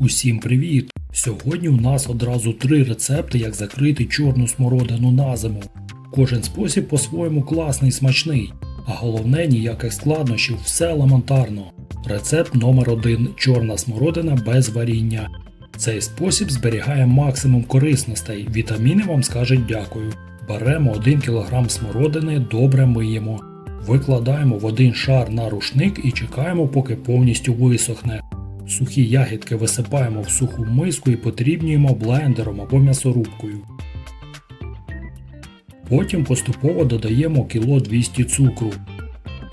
Усім привіт! Сьогодні у нас одразу три рецепти, як закрити чорну смородину на зиму. Кожен спосіб по-своєму класний смачний, а головне ніяких складнощів, все елементарно. Рецепт номер 1 чорна смородина без варіння. Цей спосіб зберігає максимум корисностей, вітаміни вам скажуть дякую. Беремо 1 кг смородини, добре миємо. Викладаємо в один шар на рушник і чекаємо, поки повністю висохне. Сухі ягідки висипаємо в суху миску і потрібнюємо блендером або м'ясорубкою. Потім поступово додаємо кіло 200 цукру.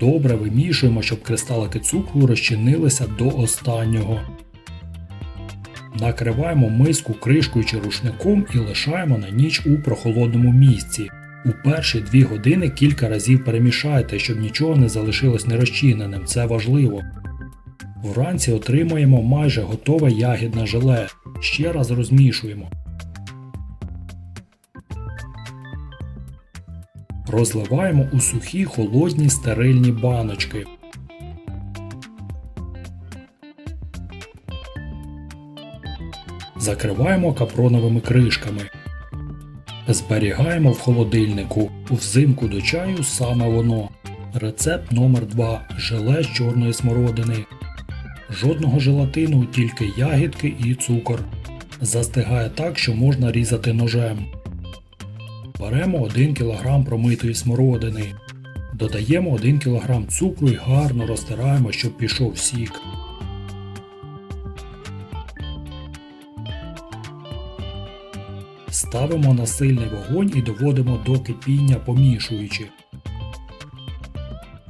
Добре вимішуємо, щоб кристалики цукру розчинилися до останнього. Накриваємо миску кришкою чи рушником і лишаємо на ніч у прохолодному місці. У перші 2 години кілька разів перемішайте, щоб нічого не залишилось нерозчиненим, це важливо. Вранці отримуємо майже готове ягідне желе. Ще раз розмішуємо. Розливаємо у сухі холодні стерильні баночки. Закриваємо капроновими кришками. Зберігаємо в холодильнику. Взимку до чаю саме воно. Рецепт номер 2 Желе з чорної смородини. Жодного желатину, тільки ягідки і цукор. Застигає так, що можна різати ножем. Беремо 1 кг промитої смородини. Додаємо 1 кг цукру і гарно розтираємо, щоб пішов сік. Ставимо на сильний вогонь і доводимо до кипіння, помішуючи.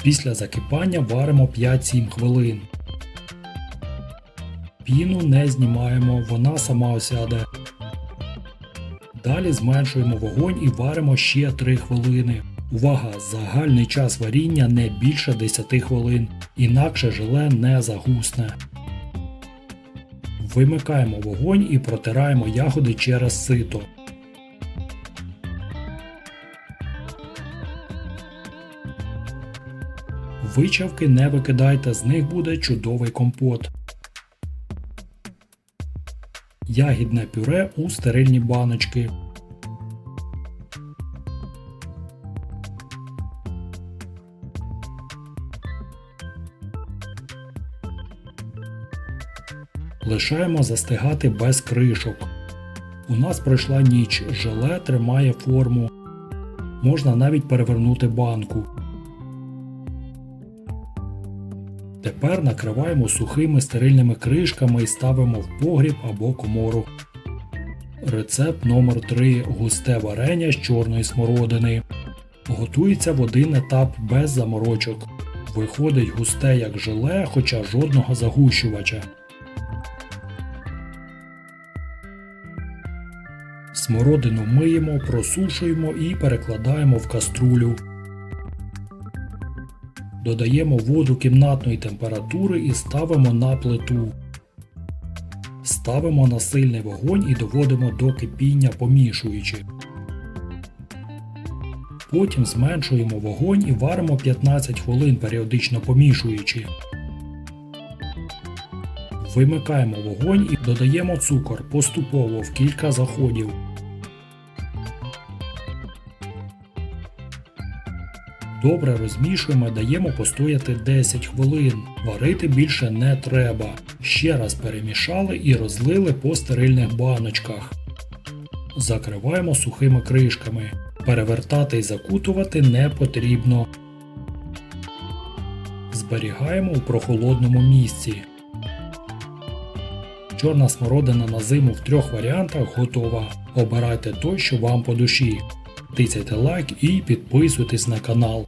Після закипання варимо 5-7 хвилин. Піну не знімаємо, вона сама осяде. Далі зменшуємо вогонь і варимо ще 3 хвилини. Увага! Загальний час варіння не більше 10 хвилин, інакше желе не загусне. Вимикаємо вогонь і протираємо ягоди через сито. Вичавки не викидайте, з них буде чудовий компот. Ягідне пюре у стерильні баночки. Лишаємо застигати без кришок. У нас пройшла ніч, желе тримає форму. Можна навіть перевернути банку. Тепер накриваємо сухими стерильними кришками і ставимо в погріб або комору. Рецепт номер 3 Густе варення з чорної смородини. Готується в один етап без заморочок. Виходить густе як желе, хоча жодного загущувача. Смородину миємо, просушуємо і перекладаємо в каструлю. Додаємо воду кімнатної температури і ставимо на плиту. Ставимо на сильний вогонь і доводимо до кипіння, помішуючи. Потім зменшуємо вогонь і варимо 15 хвилин, періодично помішуючи. Вимикаємо вогонь і додаємо цукор поступово в кілька заходів. Добре розмішуємо, даємо постояти 10 хвилин. Варити більше не треба. Ще раз перемішали і розлили по стерильних баночках. Закриваємо сухими кришками. Перевертати і закутувати не потрібно. Зберігаємо у прохолодному місці. Чорна смородина на зиму в трьох варіантах готова. Обирайте той, що вам по душі. Тицяйте лайк і підписуйтесь на канал.